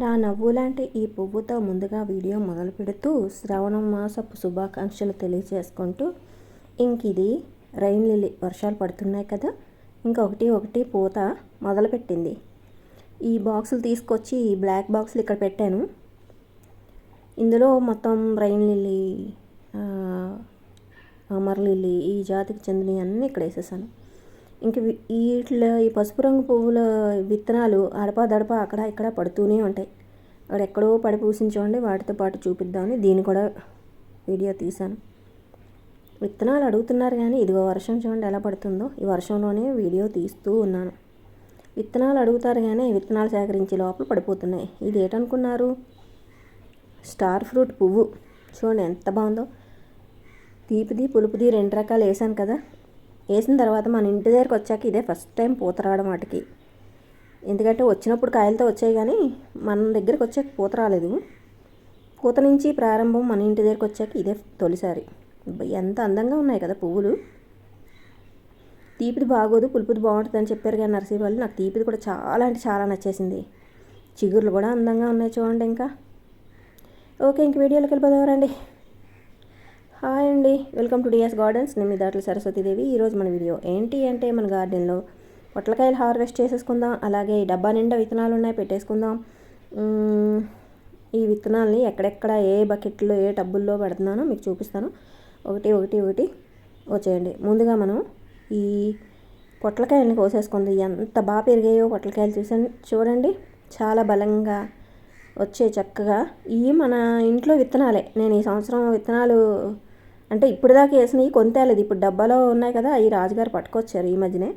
నా నవ్వు లాంటి ఈ పువ్వుతో ముందుగా వీడియో మొదలు పెడుతూ శ్రావణ మాసపు శుభాకాంక్షలు తెలియజేసుకుంటూ ఇంక ఇది రైన్ లిల్లీ వర్షాలు పడుతున్నాయి కదా ఇంకొకటి ఒకటి పూత మొదలుపెట్టింది. ఈ బాక్సులు తీసుకొచ్చి ఈ బ్లాక్ బాక్సులు ఇక్కడ పెట్టాను. ఇందులో మొత్తం రైన్ లిల్లీ అమర్ లిల్లీ ఈ జాతికి చెందినవి అన్నీ ఇక్కడ వేసేసాను. ఇంక వీ- వీటిలో ఈ పసుపు రంగు పువ్వుల విత్తనాలు అడపా దడప అక్కడ ఇక్కడ పడుతూనే ఉంటాయి. అక్కడ ఎక్కడో పడి పూసించండి వాటితో పాటు చూపిద్దామని దీన్ని కూడా వీడియో తీశాను. విత్తనాలు అడుగుతున్నారు కానీ ఇదిగో వర్షం చూడండి ఎలా పడుతుందో ఈ వర్షంలోనే వీడియో తీస్తూ ఉన్నాను. విత్తనాలు అడుగుతారు కానీ విత్తనాలు సేకరించే లోపల పడిపోతున్నాయి. ఇది ఏటనుకున్నారు? స్టార్ ఫ్రూట్ పువ్వు. చూడండి ఎంత బాగుందో. తీపిది పులుపుది రెండు రకాలు వేసాను కదా వేసిన తర్వాత మన ఇంటి దగ్గరకు వచ్చాక ఇదే ఫస్ట్ టైం పూత రావడం వాటికి. ఎందుకంటే వచ్చినప్పుడు కాయలతో వచ్చాయి కానీ మన దగ్గరికి వచ్చాక పూత రాలేదు. పూత నుంచి ప్రారంభం మన ఇంటి దగ్గరికి వచ్చాక ఇదే తొలిసారి. ఎంత అందంగా ఉన్నాయి కదా పువ్వులు. తీపిది బాగోదు పులుపుది బాగుంటుంది అని చెప్పారు కానీ నర్సరీ వాళ్ళు. నాకు తీపిది కూడా చాలా అంటే చాలా నచ్చేసింది. చిగుర్లు కూడా అందంగా ఉన్నాయి చూడండి ఇంకా. ఓకే ఇంక వీడియోలోకి వెళ్ళిపోదామండి హాయ్ అండి. Welcome to DS gardens. నేను మీ దాంట్లో సరస్వతీదేవి ఈరోజు మన వీడియో ఏంటి అంటే మన గార్డెన్లో పొట్లకాయలు హార్వెస్ట్ చేసేసుకుందాం అలాగే ఈ డబ్బా నిండా విత్తనాలు ఉన్నాయి పెట్టేసుకుందాం. ఈ విత్తనాలని ఎక్కడెక్కడ ఏ బకెట్లో ఏ టబ్బుల్లో పెడుతున్నానో మీకు చూపిస్తాను. ఒకటి ఒకటి ఒకటి వచ్చేయండి. ముందుగా మనం ఈ పొట్లకాయలని కోసేసుకుంది. ఎంత బాగా పెరిగాయో పొట్లకాయలు చూసాను చూడండి చాలా బలంగా వచ్చే చక్కగా ఇవి మన ఇంట్లో విత్తనాలే. నేను ఈ సంవత్సరం విత్తనాలు అంటే ఇప్పుడు దాకా వేసినవి కొంతేలేదు ఇప్పుడు డబ్బాలో ఉన్నాయి కదా అవి రాజుగారు పట్టుకొచ్చారు ఈ మధ్యనే.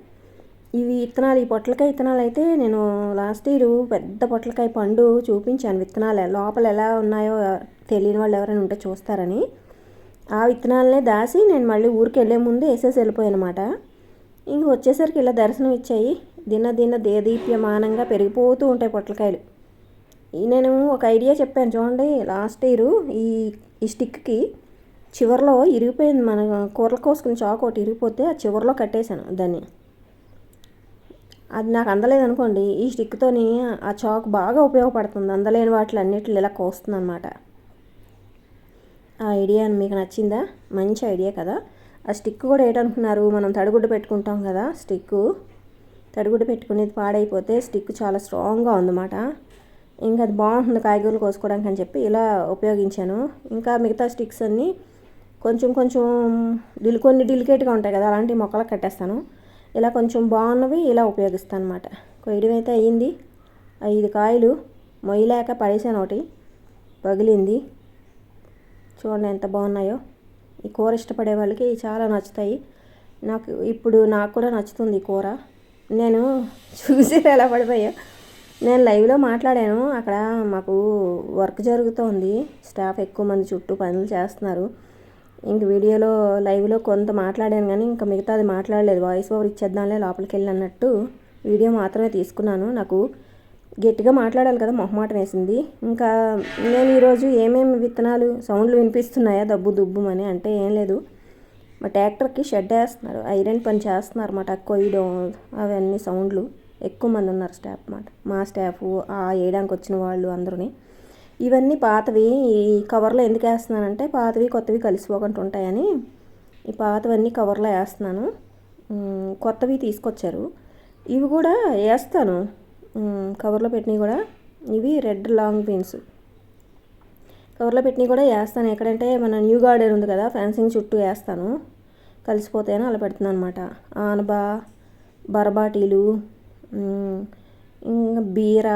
ఇవి విత్తనాలు ఈ పొట్లకాయ విత్తనాలు అయితే నేను లాస్ట్ ఇయర్ పెద్ద పొట్లకాయ పండు చూపించాను విత్తనాలు. లోపల ఎలా ఉన్నాయో తెలియని వాళ్ళు ఎవరైనా ఉంటే చూస్తారని. ఆ విత్తనాలనే దాసి నేను మళ్ళీ ఊరికి వెళ్ళే ముందు వేసేసి వెళ్ళిపోయాను ఇంక వచ్చేసరికి ఇలా దర్శనం ఇచ్చాయి. దిన దిన దేదీప్యమానంగా పెరిగిపోతూ ఉంటాయి పొట్లకాయలు. నేను ఒక ఐడియా చెప్పాను చూడండి లాస్ట్ ఇయర్ ఈ ఈ స్టిక్కి. చివరిలో ఇరిగిపోయింది మన కూరలు కోసుకుని చాకు ఒకటి ఇరిగిపోతే ఆ చివరిలో కట్టేశాను దాన్ని. అది నాకు అందలేదు అనుకోండి ఈ స్టిక్తోని ఆ చాక్ బాగా ఉపయోగపడుతుంది. అందలేని వాటిలో అన్నిటిలో ఇలా కోస్తుంది అనమాట ఆ ఐడియా మీకు నచ్చిందా? మంచి ఐడియా కదా. ఆ స్టిక్ కూడా ఏంటనుకున్నారు? మనం తడిగుడ్డ పెట్టుకుంటాం కదా స్టిక్ తడిగుడ్డ పెట్టుకునేది పాడైపోతే స్టిక్ చాలా స్ట్రాంగ్గా ఉందన్నమాట. ఇంకా అది బాగుంటుంది కాయగూరలు కోసుకోవడానికి అని చెప్పి ఇలా ఉపయోగించాను. ఇంకా మిగతా స్టిక్స్ అన్నీ కొంచెం కొంచెం డిల్ కొన్ని డిలికేట్గా ఉంటాయి కదా అలాంటి మొక్కలకు కట్టేస్తాను. ఇలా కొంచెం బాగున్నవి ఇలా ఉపయోగిస్తాను అనమాట కొయ్యడం అయితే అయ్యింది. ఐదు కాయలు మొయ్యలేక పడేసాను ఒకటి. పగిలింది. చూడండి ఎంత బాగున్నాయో. ఈ కూర ఇష్టపడే వాళ్ళకి చాలా నచ్చుతాయి. నాకు ఇప్పుడు నాకు కూడా నచ్చుతుంది ఈ కూర. నేను చూసి ఎలా పడిపోయా. నేను లైవ్లో మాట్లాడాను. అక్కడ మాకు వర్క్ జరుగుతోంది. స్టాఫ్ ఎక్కువ మంది చుట్టూ పనులు చేస్తున్నారు. ఇంక వీడియోలో లైవ్లో కొంత మాట్లాడాను కానీ ఇంకా మిగతా అది మాట్లాడలేదు. వాయిస్ ఓవర్ ఇచ్చేద్దాంలే లోపలికి వెళ్ళి అన్నట్టు వీడియో మాత్రమే తీసుకున్నాను. నాకు గట్టిగా మాట్లాడాలి కదా మొహమాటం వేసింది. ఇంకా నేను ఈరోజు ఏమేమి విత్తనాలు సౌండ్లు వినిపిస్తున్నాయా దబ్బు దుబ్బుమని అంటే ఏం లేదు. మా ట్రాక్టర్కి షెడ్ వేస్తున్నారు ఐరన్ పని చేస్తున్నారు అన్నమాట కొయ్యడం అవన్నీ సౌండ్లు. ఎక్కువ మంది ఉన్నారు స్టాఫ్ అన్నమాట మా స్టాఫ్ ఆ వేయడానికి వచ్చిన వాళ్ళు అందరూని. ఇవన్నీ పాతవి ఈ కవర్లో ఎందుకు వేస్తున్నానంటే పాతవి కొత్తవి కలిసిపోకుండా ఉంటాయని ఈ పాతవన్నీ కవర్లో వేస్తున్నాను. కొత్తవి తీసుకొచ్చారు. ఇవి కూడా వేస్తాను. కవర్లో పెట్టినవి కూడా ఇవి రెడ్ లాంగ్ బీన్స్ కవర్లో పెట్టినవి కూడా వేస్తాను. ఎక్కడంటే మన న్యూ గార్డెన్ ఉంది కదా ఫెన్సింగ్ చుట్టూ వేస్తాను. కలిసిపోతాయని అలా పెడుతున్నాను అనమాట ఆనబా బరబాటీలు బీర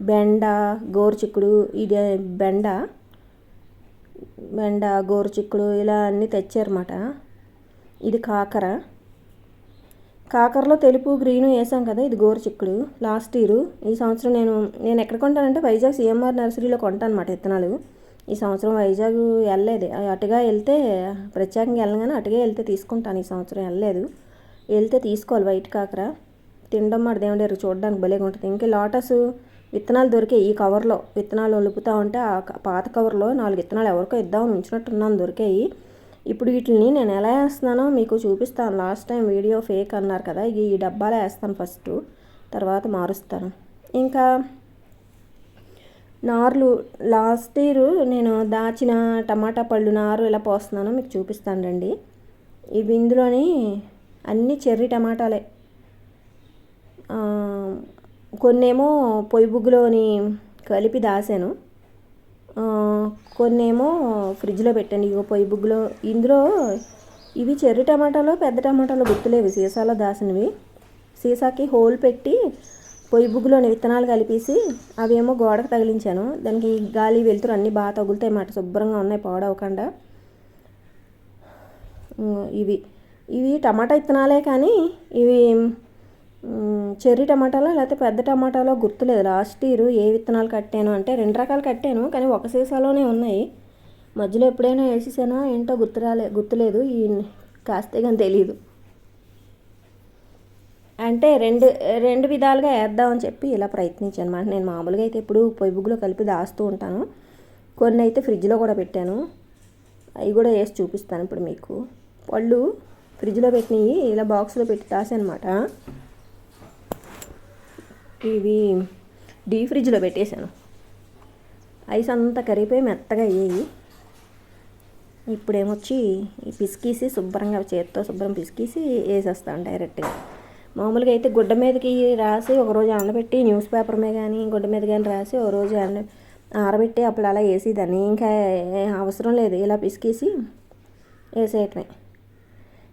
బెండ గోరుచిక్కుడు ఇది బెండ. బెండ గోరుచిక్కుడు ఇలా అన్నీ తెచ్చారన్నమాట. ఇది కాకర. కాకరలో తెలుపు గ్రీను వేసాం కదా ఇది గోరుచిక్కుడు. Last year. ఈ సంవత్సరం నేను నేను ఎక్కడ కొంటానంటే వైజాగ్ సిఎంఆర్ నర్సరీలో కొంటాను అనమాట విత్తనాలు ఈ సంవత్సరం వైజాగ్ వెళ్ళలేదు. అటుగా వెళ్తే ప్రత్యేకంగా వెళ్ళగానే అటుగా వెళ్తే తీసుకుంటాను. ఈ సంవత్సరం వెళ్ళలేదు. వెళ్తే తీసుకోవాలి వైట్ కాకర. తినడం మాట చూడడానికి భలేగా ఉంటుంది. ఇంకా లోటస్ విత్తనాలు దొరికాయి ఈ కవర్లో విత్తనాలు ఒలుపుతూ ఉంటే ఆ క- పాత కవర్లో నాలుగు విత్తనాలు ఎవరికో ఇద్దామని ఉంచినట్టున్నాను దొరికాయి. ఇప్పుడు వీటిని నేను ఎలా వేస్తున్నానో మీకు చూపిస్తాను. లాస్ట్ టైం వీడియో ఫేక్ అన్నారు కదా ఈ డబ్బాలో వేస్తాను ఫస్ట్. తర్వాత మారుస్తాను. ఇంకా నార్లు లాస్ట్ ఇయర్ నేను దాచిన టమాటా పళ్ళు నారు ఇలా పోస్తున్నానో మీకు చూపిస్తాను రండి. ఇవి ఇందులోని అన్ని చెర్రీ టమాటాలే. కొన్నేమో పొయ్యి బుగ్గులోని కలిపి దాసాను. కొన్నేమో ఫ్రిడ్జ్లో పెట్టాను. ఇగో పొయ్యి బుగ్గులో ఇందులో ఇవి చెర్రి టమాటాలో పెద్ద టమాటాలో గుర్తులేవి సీసాలో దాసినవి. సీసాకి హోల్ పెట్టి పొయ్యి బుగ్గులోని విత్తనాలు కలిపేసి అవేమో గోడకు తగిలించాను. దానికి గాలి వెలుతురు అన్నీ బాగా తగులుతాయి మాట శుభ్రంగా ఉన్నాయి పాడవకుండా. ఇవి. ఇవి టమాటా విత్తనాలే కానీ ఇవి చెర్రీ టమాటాలో లేకపోతే పెద్ద టమాటాలో గుర్తులేదు. లాస్ట్ ఇయర్ ఏ విత్తనాలు కట్టాను అంటే రెండు రకాలు కట్టాను కానీ ఒక సీసాలోనే ఉన్నాయి. మధ్యలో ఎప్పుడైనా వేసేసానా ఏంటో గుర్తు రాలే గుర్తులేదు. ఈ కాస్తే కానీ తెలియదు అంటే రెండు రెండు విధాలుగా వేద్దామని చెప్పి ఇలా ప్రయత్నించాను అనమాట నేను మామూలుగా అయితే ఎప్పుడు పొయ్యి బుగ్గులో కలిపి దాస్తూ ఉంటాను. కొన్ని అయితే ఫ్రిడ్జ్లో కూడా పెట్టాను. అవి కూడా వేసి చూపిస్తాను ఇప్పుడు మీకు. పళ్ళు ఫ్రిడ్జ్లో పెట్టినవి ఇలా బాక్స్లో పెట్టి దాసనమాట. ఇవి డీ ఫ్రిడ్జ్లో పెట్టేశాను. ఐస్ అంతా కరిగిపోయి మెత్తగా అయ్యాయి. ఇప్పుడేమొచ్చి ఈ పిసికేసి శుభ్రంగా చేత్తో శుభ్రం పిసికేసి వేసేస్తాను డైరెక్ట్గా. మామూలుగా అయితే గుడ్డ మీదకి రాసి ఒక రోజు ఎండబెట్టి న్యూస్ పేపర్ మీద కానీ గుడ్డ మీద కానీ రాసి ఒక రోజు ఎండ ఆరబెట్టి అప్పుడు అలా వేసేదాన్ని ఇంకా అవసరం లేదు. ఇలా పిసికేసి వేసేయటమే.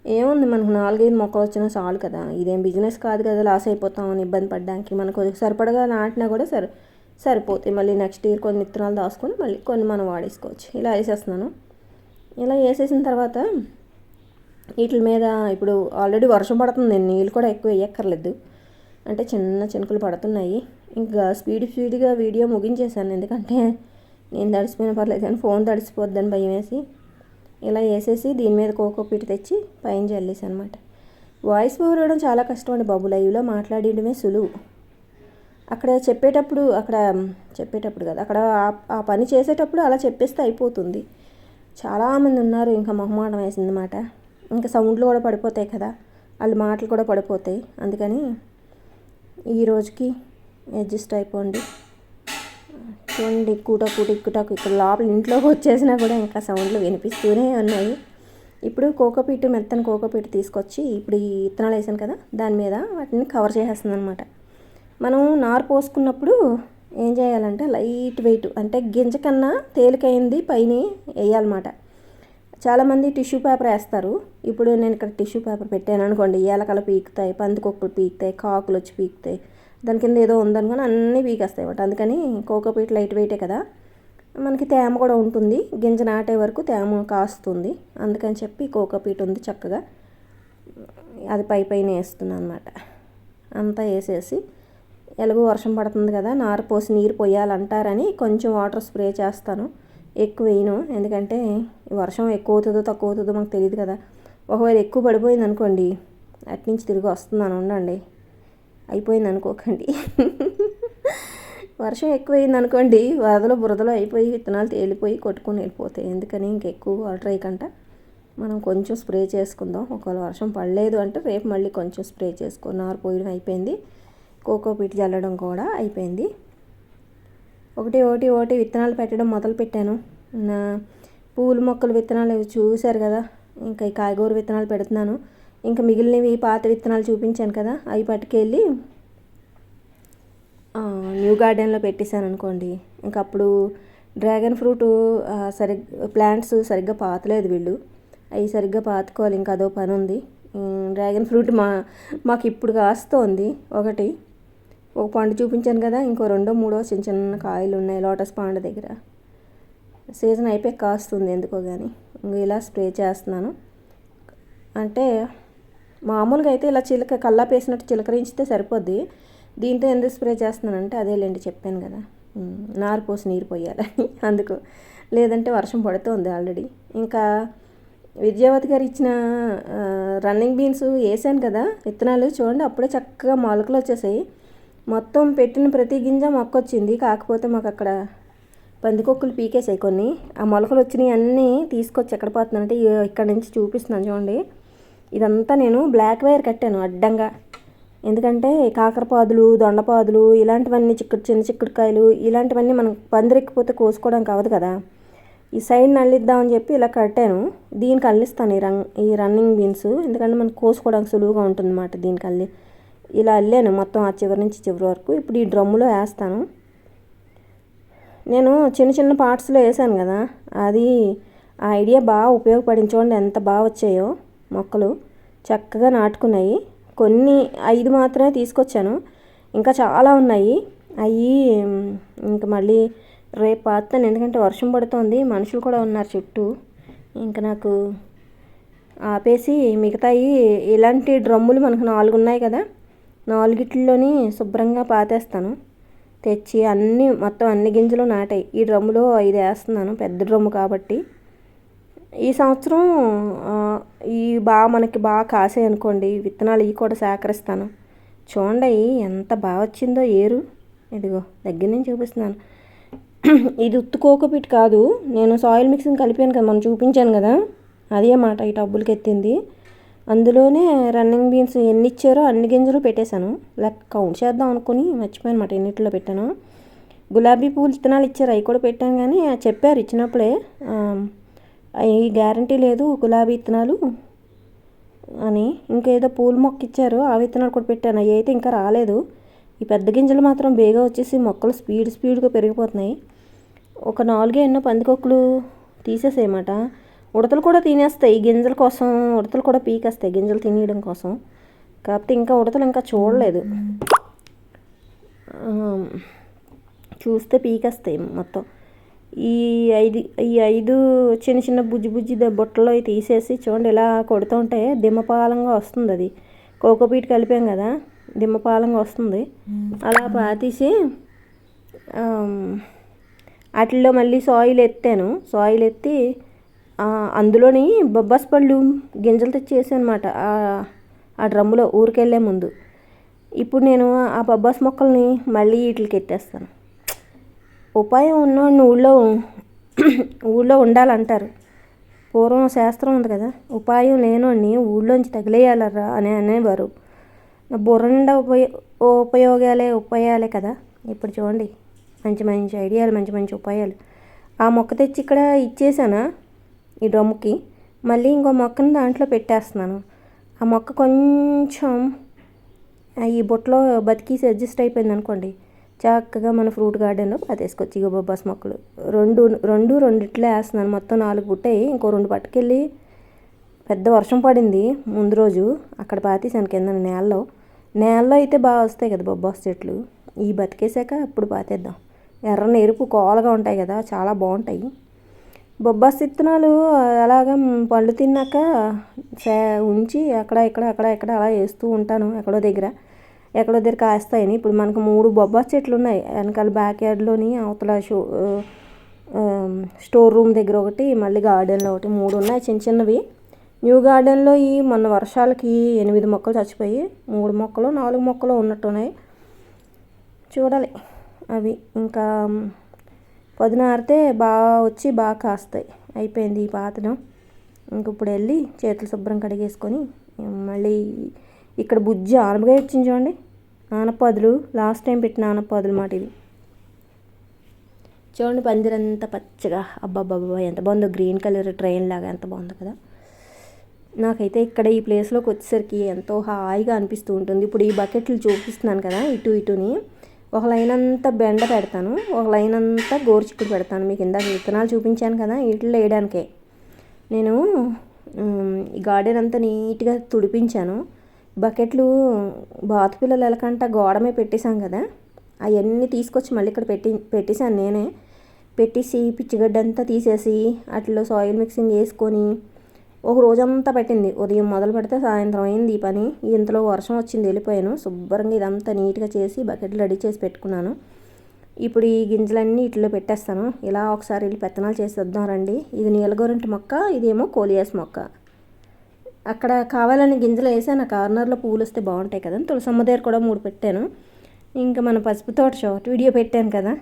ఏముంది మనకు నాలుగైదు మొక్కలు వచ్చినా చాలు కదా. ఇదేం బిజినెస్ కాదు కదా లాస్ అయిపోతామని ఇబ్బంది పడడానికి. మనకు సరిపడగా నాటినా కూడా సరి సరిపోతాయి. మళ్ళీ నెక్స్ట్ ఇయర్ కొన్ని విత్తనాలు దాచుకొని మళ్ళీ కొన్ని మనం వాడేసుకోవచ్చు. ఇలా వేసేస్తున్నాను. ఇలా వేసేసిన తర్వాత వీటి మీద ఇప్పుడు ఆల్రెడీ వర్షం పడుతుంది. నీళ్ళు కూడా ఎక్కువ వేయక్కర్లేదు. అంటే చిన్న చినుకులు పడుతున్నాయి. ఇంకా స్పీడ్ స్పీడ్గా వీడియో ముగించేశాను. ఎందుకంటే నేను తడిసిపోయిన పర్లేదు కానీ ఫోన్ తడిసిపోద్దని భయం వేసి ఇలా వేసేసి దీని మీద కోకో పీట తెచ్చి పైన చల్లేసి అనమాట వాయిస్ ఓవర్ ఇవ్వడం చాలా కష్టం అండి బాబు లైవ్లో మాట్లాడడమే సులువు. అక్కడ చెప్పేటప్పుడు అక్కడ చెప్పేటప్పుడు కదా అక్కడ ఆ- ఆ పని చేసేటప్పుడు అలా చెప్పేస్తే అయిపోతుంది. చాలామంది ఉన్నారు ఇంకా మొహమాటం వేసిందన్నమాట. ఇంకా సౌండ్లు కూడా పడిపోతాయి కదా వాళ్ళ మాటలు కూడా పడిపోతాయి. అందుకని ఈ రోజుకి అడ్జస్ట్ అయిపోండి. చూడండి కూటకు ఇక్కుటకు ఇక్కడ లోపల ఇంట్లోకి వచ్చేసినా కూడా ఇంకా సౌండ్లు వినిపిస్తూనే ఉన్నాయి. ఇప్పుడు కోకోపీట్ మెత్తని కోకోపీట్ తీసుకొచ్చి ఇప్పుడు ఈ విత్తనాలు వేసాను కదా దాని మీద వాటిని కవర్ చేసేస్తుంది అనమాట మనం నారు పోసుకున్నప్పుడు ఏం చేయాలంటే లైట్ వెయిట్ అంటే గింజ కన్నా తేలికైంది పైన వేయాలన్నమాట. చాలామంది టిష్యూ పేపర్ వేస్తారు. ఇప్పుడు నేను ఇక్కడ టిష్యూ పేపర్ పెట్టాను అనుకోండి ఏలకలు పీకుతాయి పందికొక్కులు పీకుతాయి కాకులు వచ్చి పీకుతాయి దాని కింద ఏదో ఉందనుకొని అన్నీ పీకేస్తాయి అన్నమాట. అందుకని కోకోపీట్ లైట్ వెయిటే కదా. మనకి తేమ కూడా ఉంటుంది. గింజ నాటే వరకు తేమ కాస్తుంది. అందుకని చెప్పి కోకోపీట్ ఉంది చక్కగా. అది పై పైన వేస్తున్నాను అనమాట అంతా వేసేసి ఎలాగో వర్షం పడుతుంది కదా నారు పోసి నీరు పోయాలంటారని కొంచెం వాటర్ స్ప్రే చేస్తాను. ఎక్కువ వేయను. ఎందుకంటే వర్షం ఎక్కువ అవుతుందో తక్కువ అవుతుందో మాకు తెలియదు కదా. ఒకవేళ ఎక్కువ పడిపోయింది అనుకోండి అట్నుంచి తిరిగి వస్తున్నాను ఉండండి. అయిపోయింది అనుకోకండి వర్షం ఎక్కువైంది అనుకోండి వరదలో బురదలో అయిపోయి విత్తనాలు తేలిపోయి కొట్టుకొని వెళ్ళిపోతాయి. ఎందుకని ఇంకెక్కువ వాటర్ అయ్యకంట మనం కొంచెం స్ప్రే చేసుకుందాం. ఒకవేళ వర్షం పడలేదు అంటే రేపు మళ్ళీ కొంచెం స్ప్రే చేసుకుని నారు పోయడం అయిపోయింది. కోకో పిట్ చల్లడం కూడా అయిపోయింది. ఒకటి ఒకటి ఒకటి విత్తనాలు పెట్టడం మొదలు పెట్టాను. నా పూల మొక్కలు విత్తనాలు చూశారు కదా. ఇంకా కాయగూర విత్తనాలు పెడుతున్నాను. ఇంకా మిగిలినవి పాత విత్తనాలు చూపించాను కదా అవి పట్టుకెళ్ళి న్యూ గార్డెన్లో పెట్టేశాను అనుకోండి. ఇంకా అప్పుడు డ్రాగన్ ఫ్రూట్ సరి ప్లాంట్స్ సరిగ్గా పాతలేదు వీళ్ళు. అవి సరిగ్గా పాతుకోవాలి ఇంకా అదో పని ఉంది. డ్రాగన్ ఫ్రూట్ మా మాకు ఇప్పుడు కాస్తోంది ఒకటి. ఒక పండు చూపించాను కదా ఇంకో రెండో మూడో చిన్న చిన్న కాయలు ఉన్నాయి లోటస్ పాండ దగ్గర. సీజన్ అయిపోయి కాస్తుంది ఎందుకో కానీ ఇంక ఇలా స్ప్రే చేస్తున్నాను. అంటే మామూలుగా అయితే ఇలా చిలక కల్లాపు వేసినట్టు చిలకరించితే సరిపోద్ది. దీంతో ఎందుకు స్ప్రే చేస్తున్నానంటే అదేలేండి చెప్పాను కదా. నారు పోసి నీరు పోయాలని అందుకు. లేదంటే వర్షం పడుతుంది ఆల్రెడీ. ఇంకా విద్యావతి గారు ఇచ్చిన రన్నింగ్ బీన్స్ వేసాను కదా విత్తనాలు చూడండి అప్పుడే చక్కగా మొలకలు వచ్చేసాయి. మొత్తం పెట్టిన ప్రతి గింజ మొక్క వచ్చింది కాకపోతే మాకు అక్కడ పందికొక్కులు పీకేసాయి కొన్ని. ఆ మొలకలు వచ్చినాయి అన్నీ తీసుకొచ్చి ఎక్కడ పోతున్నానంటే ఇక్కడ నుంచి చూపిస్తున్నాను చూడండి. ఇదంతా నేను బ్లాక్ వైర్ కట్టాను అడ్డంగా. ఎందుకంటే కాకరపాదులు దొండపాదులు ఇలాంటివన్నీ చిక్కుడు చిన్న చిక్కుడుకాయలు ఇలాంటివన్నీ మనం పందిరెక్కిపోతే కోసుకోవడానికి అవ్వదు కదా. ఈ సైడ్ అల్లిద్దామని చెప్పి ఇలా కట్టాను. దీనికి అల్లిస్తాను ఈ రంగ్ ఈ రన్నింగ్ బీన్స్. ఎందుకంటే మనం కోసుకోవడానికి సులువుగా ఉంటుంది అన్నమాట దీనికి అల్లి. ఇలా అల్లాను మొత్తం ఆ చివరి నుంచి చివరి వరకు. ఇప్పుడు ఈ డ్రమ్ములో వేస్తాను. నేను చిన్న చిన్న పార్ట్స్లో వేసాను కదా. అది ఆ ఐడియా బాగా ఉపయోగపడించుకోండి ఎంత బాగా వచ్చాయో. మొక్కలు చక్కగా నాటుకున్నాయి. కొన్ని ఐదు మాత్రమే తీసుకొచ్చాను. ఇంకా చాలా ఉన్నాయి. అవి ఇంక మళ్ళీ రేపు పాతాను ఎందుకంటే వర్షం పడుతోంది మనుషులు కూడా ఉన్నారు చుట్టూ. ఇంకా నాకు ఆపేసి మిగతాయి ఇలాంటి డ్రమ్ములు మనకు నాలుగు ఉన్నాయి కదా నాలుగిట్లోని శుభ్రంగా పాతేస్తాను. తెచ్చి అన్నీ మొత్తం అన్ని గింజలు నాటాయి. ఈ డ్రమ్ములో ఐదు వేస్తున్నాను పెద్ద డ్రమ్ము కాబట్టి. ఈ సంవత్సరం ఈ బాగా మనకి బాగా కాసాయి అనుకోండి విత్తనాలు ఇవి కూడా సేకరిస్తాను. చూడండి ఎంత బాగా వచ్చిందో ఏరు. ఇదిగో దగ్గర నుంచి చూపిస్తున్నాను. ఇది ఉత్తుకోకపిట్ కాదు. నేను సాయిల్ మిక్సింగ్ కలిపాను కదా మనం చూపించాను కదా. అదే మాట ఈ టబ్బులకి ఎత్తింది. అందులోనే రన్నింగ్ బీన్స్ ఎన్ని ఇచ్చారో అన్ని గింజలు పెట్టేశాను. లెక్క కౌంట్ చేద్దాం అనుకుని మర్చిపోయాను అనమాట ఎన్నిట్లో పెట్టాను. గులాబీ పూలు విత్తనాలు ఇచ్చారు అవి కూడా పెట్టాను కానీ చెప్పారు ఇచ్చినప్పుడే. అవి గ్యారంటీ లేదు గులాబీ విత్తనాలు అని. ఇంకేదో పూల మొక్క ఇచ్చారు ఆ విత్తనాలు కూడా పెట్టాను. అవి అయితే ఇంకా రాలేదు. ఈ పెద్ద గింజలు మాత్రం బేగా వచ్చేసి మొక్కలు స్పీడ్ స్పీడ్గా పెరిగిపోతున్నాయి. ఒక నాలుగే ఎన్నో పందికొక్కులు తీసేసేయమాట. ఉడతలు కూడా తినేస్తాయి. గింజల కోసం ఉడతలు కూడా పీకేస్తాయి గింజలు తినేయడం కోసం. కాకపోతే ఇంకా ఉడతలు ఇంకా చూడలేదు. చూస్తే పీకేస్తాయి మొత్తం. ఈ ఐదు ఈ ఐదు చిన్న చిన్న బుజ్జి బుజ్జి బుట్టలో తీసేసి చూడండి ఇలా కొడుతుంటే దిమ్మపాలంగా వస్తుంది అది. కోకోపీట్ కలిపాం కదా దిమ్మపాలంగా వస్తుంది. అలా పాతీసి వాటిల్లో మళ్ళీ సాయిల్ ఎత్తాను. సాయిల్ ఎత్తి అందులోని బొబ్బాస్ పళ్ళు గింజలు తెచ్చి అనమాట ఆ డ్రమ్ములో ఊరికెళ్ళే ముందు. ఇప్పుడు నేను ఆ బొబ్బాస్ మొక్కల్ని మళ్ళీ వీటికి ఎత్తేస్తాను. ఉపాయం ఉన్నవాడిని ఊళ్ళో ఊళ్ళో ఉండాలంటారు. పూర్వం శాస్త్రం ఉంది కదా ఉపాయం లేనోడిని ఊళ్ళోంచి తగిలేయాలరా అని అనేవారు. బుర్రండ ఉపయో ఉపయోగాలే ఉపాయాలే కదా. ఇప్పుడు చూడండి మంచి మంచి ఐడియాలు మంచి మంచి ఉపాయాలు. ఆ మొక్క తెచ్చి ఇక్కడ ఇచ్చేసానా ఈ డ్రమ్ముకి? మళ్ళీ ఇంకో మొక్కను దాంట్లో పెట్టేస్తున్నాను. ఆ మొక్క కొంచెం ఈ బుట్టలో బతికేసి అడ్జస్ట్ అయిపోయింది అనుకోండి చక్కగా మన ఫ్రూట్ గార్డెన్లో పాతేసుకోవచ్చు ఇక బొబ్బాస్ మొక్కలు రెండు రెండు రెండిట్లే వేస్తున్నాను. మొత్తం నాలుగు పుట్టాయి. ఇంకో రెండు పట్టుకెళ్ళి పెద్ద వర్షం పడింది ముందు రోజు. అక్కడ పాతేసాను కింద నేలలో. నేలలో అయితే బాగా వస్తాయి కదా బొబ్బాస్ చెట్లు. ఈ బతికేసాక అప్పుడు పాతేద్దాం. ఎర్ర ఎరుపు కోలగా ఉంటాయి కదా చాలా బాగుంటాయి. బొబ్బాస్ విత్తనాలు అలాగా పళ్ళు తిన్నాక ఉంచి అక్కడ ఇక్కడ అక్కడ ఇక్కడ అలా వేస్తూ ఉంటాను ఎక్కడో దగ్గర. ఎక్కడో దగ్గర కాస్తాయని. ఇప్పుడు మనకు మూడు బొబ్బా చెట్లు ఉన్నాయి వెనకాల బ్యాక్ యార్డ్లోని అవతల షో స్టోర్ రూమ్ దగ్గర ఒకటి మళ్ళీ గార్డెన్లో ఒకటి మూడు ఉన్నాయి చిన్న చిన్నవి. న్యూ గార్డెన్లో ఈ మొన్న వర్షాలకి ఎనిమిది మొక్కలు చచ్చిపోయి మూడు మొక్కలు నాలుగు మొక్కలు ఉన్నట్టున్నాయి. చూడాలి అవి. ఇంకా పొద్దునారితే బాగా వచ్చి బాగా కాస్తాయి. అయిపోయింది ఈ పాతడం ఇంక ఇప్పుడు వెళ్ళి చేతులు శుభ్రం కడిగేసుకొని మళ్ళీ ఇక్కడ బుజ్జి ఆనపకాయ వచ్చింది చూడండి. ఆనపదులు లాస్ట్ టైం పెట్టిన ఆనపదులు మాట ఇది చూడండి పందిరంతా పచ్చగా. అబ్బాబ్బాబ్బా ఎంత బాగుందో. గ్రీన్ కలర్ ట్రైన్ లాగా ఎంత బాగుందో కదా. నాకైతే ఇక్కడ ఈ ప్లేస్లోకి వచ్చేసరికి ఎంతో హాయిగా అనిపిస్తూ ఉంటుంది. ఇప్పుడు ఈ బకెట్లు చూపిస్తున్నాను కదా ఇటు ఇటుని. ఒక లైన్ అంతా బెండ పెడతాను. ఒక లైన్ అంతా గోరుచిక్కుడు పెడతాను. మీకు ఇందాక విత్తనాలు చూపించాను కదా వీటిలో వేయడానికే. నేను ఈ గార్డెన్ అంతా నీట్గా తుడిపించాను. బకెట్లు బాతు పిల్లలు ఎలకంట గోడమే పెట్టేశాం కదా అవన్నీ తీసుకొచ్చి మళ్ళీ ఇక్కడ పెట్టి పెట్టేశాను నేనే. పెట్టేసి పిచ్చిగడ్డంతా తీసేసి వాటిలో సాయిల్ మిక్సింగ్ వేసుకొని ఒక రోజంతా పెట్టింది. ఉదయం మొదలు పెడితే సాయంత్రం అయింది ఈ పని. ఇంతలో వర్షం వచ్చింది వెళ్ళిపోయాను. శుభ్రంగా ఇదంతా నీట్గా చేసి బకెట్లు రెడీ చేసి పెట్టుకున్నాను. ఇప్పుడు ఈ గింజలన్నీ ఇట్లో పెట్టేస్తాను. ఇలా ఒకసారి వెళ్ళి పెత్తనాలు చేసేద్దాం రండి. ఇది నీలగోరంటి మొక్క ఇదేమో కోలియాస్ మొక్క. అక్కడ కావాలని గింజలు వేసాను ఆ కార్నర్లో పూలు వస్తే బాగుంటాయి కదా తులసమ్మ దగ్గర కూడా మూడు పెట్టాను. ఇంకా మన పసుపు తోట షార్ట్ వీడియో పెట్టాను కదా.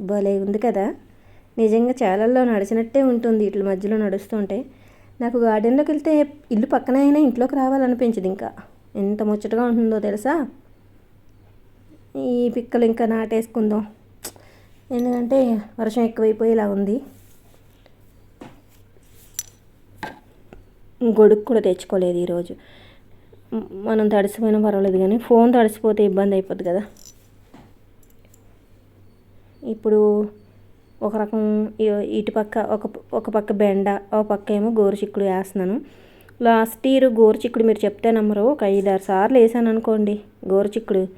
భలే ఉంది కదా. నిజంగా చాలల్లో నడిచినట్టే ఉంటుంది ఇట్ల మధ్యలో నడుస్తుంటే నాకు గార్డెన్లోకి వెళ్తే ఇల్లు పక్కన అయినా ఇంట్లోకి రావాలనిపించింది ఇంకా. ఎంత ముచ్చటగా ఉంటుందో తెలుసా? ఈ పిక్కలు ఇంకా నాటేసుకుందాం. ఎందుకంటే వర్షం ఎక్కువైపోయేలా ఉంది. గొడుగు కూడా తెచ్చుకోలేదు ఈరోజు. మనం తడిసిపోయినా పర్వాలేదు కానీ ఫోన్ తడిసిపోతే ఇబ్బంది అయిపోద్ది కదా. ఇప్పుడు ఒక రకం ఇటుపక్క ఇటు పక్క ఒక ఒక పక్క బెండ ఒక పక్క ఏమో గోరుచిక్కుడు వేస్తున్నాను. లాస్ట్ ఇయర్ గోరుచిక్కుడు మీరు చెప్తే నమ్మరు ఒక ఐదారు సార్లు వేసాను అనుకోండి గోరుచిక్కుడు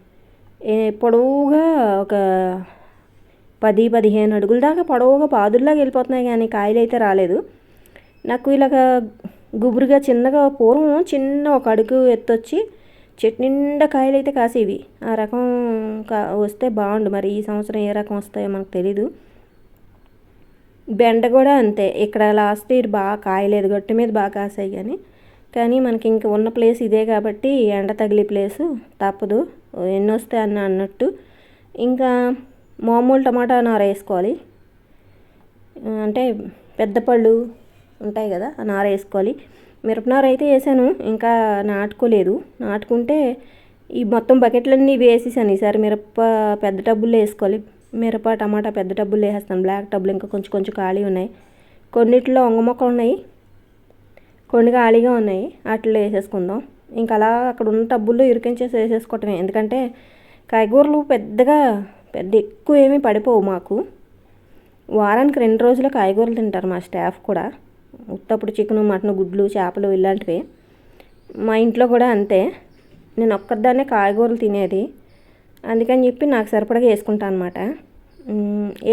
ఏ- పొడవుగా ఒక పది పదిహేను అడుగుల దాకా పొడవుగా పాదుల్లాగా వెళ్ళిపోతున్నాయి కానీ కాయలు అయితే రాలేదు. నాకు ఇలాగ గుబురుగా చిన్నగా పూర్వం చిన్న ఒక అడుగు ఎత్తొచ్చి చెట్టు నిండా కాయలు అయితే కాసేవి. ఆ రకం కా వస్తే బాగుండు. మరి ఈ సంవత్సరం ఏ రకం వస్తాయో మనకు తెలీదు. బెండ కూడా అంతే. ఇక్కడ లాస్ట్ ఇయర్ బాగా కాయలేదు. గట్టు మీద బాగా కాసాయి కానీ. కానీ మనకి ఇంక ఉన్న ప్లేస్ ఇదే కాబట్టి ఎండ తగిలే ప్లేసు. తప్పదు. ఎన్ని వస్తాయి అన్న అన్నట్టు. ఇంకా మామూలు టమాటా నార వేసుకోవాలి. అంటే పెద్ద పళ్ళు ఉంటాయి కదా ఆ నార వేసుకోవాలి. మిరపనార అయితే వేసాను ఇంకా నాటుకోలేదు. నాటుకుంటే ఈ మొత్తం బకెట్లన్నీ వేసేసాను. ఈసారి మిరప పెద్ద టబ్బుల్లో వేసుకోవాలి. మిరప టమాటా పెద్ద టబ్బుల్లో వేసేస్తాను. బ్లాక్ టబ్బులు ఇంకా కొంచెం కొంచెం ఖాళీ ఉన్నాయి. కొన్నిట్లో వంగ మొక్కలు ఉన్నాయి. కొన్ని ఖాళీగా ఉన్నాయి. వాటిలో వేసేసుకుందాం. ఇంకా అలా అక్కడ ఉన్న టబ్బుల్లో ఇరికించేసి వేసేసుకోవటమే. ఎందుకంటే కాయగూరలు పెద్దగా పెద్ద ఎక్కువ ఏమీ పడిపోవు మాకు. వారానికి రెండు రోజులు కాయగూరలు తింటారు మా స్టాఫ్ కూడా. ఉత్తప్పుడు చికెను మటన్ గుడ్లు చేపలు ఇలాంటివి. మా ఇంట్లో కూడా అంతే. నేను ఒక్కదాన్నే కాయగూరలు తినేది. అందుకని చెప్పి నాకు సరిపడగా వేసుకుంటాను అనమాట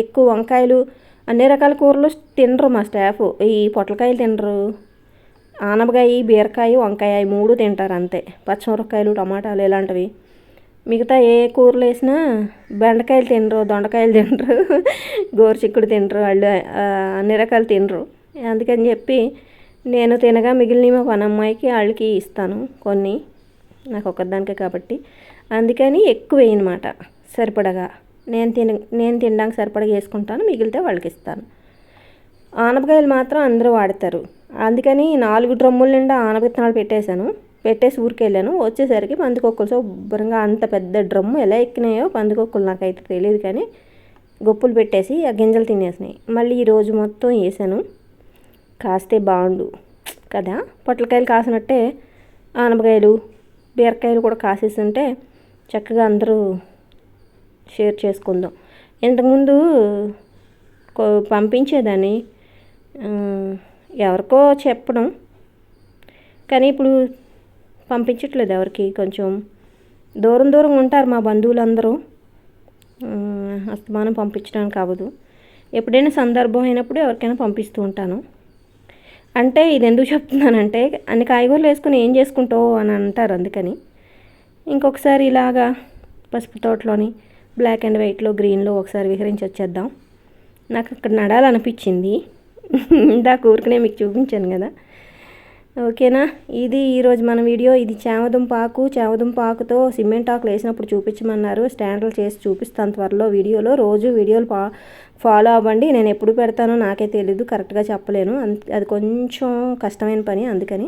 ఎక్కువ వంకాయలు అన్ని రకాల కూరలు తినరు మా స్టాఫ్. ఈ పొట్లకాయలు తినరు. ఆనపకాయ బీరకాయ వంకాయ ఈ మూడు తింటారు అంతే. పచ్చిమిరపకాయలు టమాటాలు ఇలాంటివి. మిగతా ఏ కూరలు వేసినా బెండకాయలు తినరు దొండకాయలు తినరు గోరుచిక్కుడు తినరు వాళ్ళు అన్ని రకాలు తినరు. అందుకని చెప్పి నేను తినగా మిగిలిన మా అమ్మాయికి వాళ్ళకి ఇస్తాను. కొన్ని నాకు ఒక్కదానికే కాబట్టి. అందుకని ఎక్కువ వేయనమాట. సరిపడగా. నేను తిన నేను తినడానికి సరిపడగా వేసుకుంటాను మిగిలితే వాళ్ళకి ఇస్తాను. ఆనపకాయలు మాత్రం అందరూ వాడతారు. అందుకని నాలుగు డ్రమ్ముల నిండా ఆనప విత్తనాలు పెట్టేశాను. పెట్టేసి ఊరికెళ్ళాను. వచ్చేసరికి పందికొక్కులు శుభ్రంగా అంత పెద్ద డ్రమ్ము ఎలా ఎక్కినాయో పందికొక్కులు నాకైతే తెలియదు కానీ గొప్పులు పెట్టేసి ఆ గింజలు తినేసినాయి. మళ్ళీ ఈరోజు మొత్తం వేసాను కాస్తే బాగుండు. కదా? పొట్లకాయలు కాసినట్టే ఆనపకాయలు బీరకాయలు కూడా కాసేస్తుంటే చక్కగా అందరూ షేర్ చేసుకుందాం. ఇంతకుముందు పంపించేదాన్ని ఎవరికో చెప్పడం. కానీ ఇప్పుడు పంపించట్లేదు ఎవరికి. కొంచెం దూరం దూరం ఉంటారు మా బంధువులందరూ. అస్తమానం పంపించడానికి అవ్వదు. ఎప్పుడైనా సందర్భం అయినప్పుడు ఎవరికైనా పంపిస్తూ ఉంటాను. అంటే ఇది ఎందుకు చెప్తున్నానంటే అన్ని కాయగూరలు వేసుకుని ఏం చేసుకుంటావు అని అంటారు అందుకని. ఇంకొకసారి ఇలాగా పసుపు తోటలోని బ్లాక్ అండ్ వైట్లో గ్రీన్లో ఒకసారి విహరించి వచ్చేద్దాం. నాకు అక్కడ నడాలనిపించింది. ఇందాక ఊరికనే మీకు చూపించాను కదా. ఓకేనా? ఇది ఈరోజు మన వీడియో. ఇది చామదుంప ఆకు. చామదుంప ఆకుతో సిమెంట్ ఆకులు వేసినప్పుడు చూపించమన్నారు. స్టాండ్లు చేసి చూపిస్తాను త్వరలో వీడియోలో. రోజు వీడియోలు పా ఫాలో అవ్వండి నేను ఎప్పుడు పెడతానో నాకే తెలీదు కరెక్ట్గా చెప్పలేను. అది కొంచెం కష్టమైన పని అందుకని.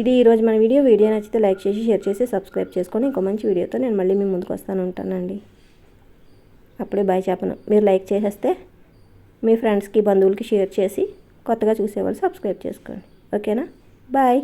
ఇది ఈరోజు మన వీడియో. వీడియో నచ్చితే లైక్ చేసి షేర్ చేసి సబ్స్క్రైబ్ చేసుకొని ఇంకో మంచి వీడియోతో నేను మళ్ళీ మీ ముందుకు వస్తాను. ఉంటానండి. అప్పుడే బాయ్ చెప్పను. మీరు లైక్ చేసేస్తే మీ ఫ్రెండ్స్కి బంధువులకి షేర్ చేసి కొత్తగా చూసేవాళ్ళు సబ్స్క్రైబ్ చేసుకోండి. ఓకేనా? బాయ్.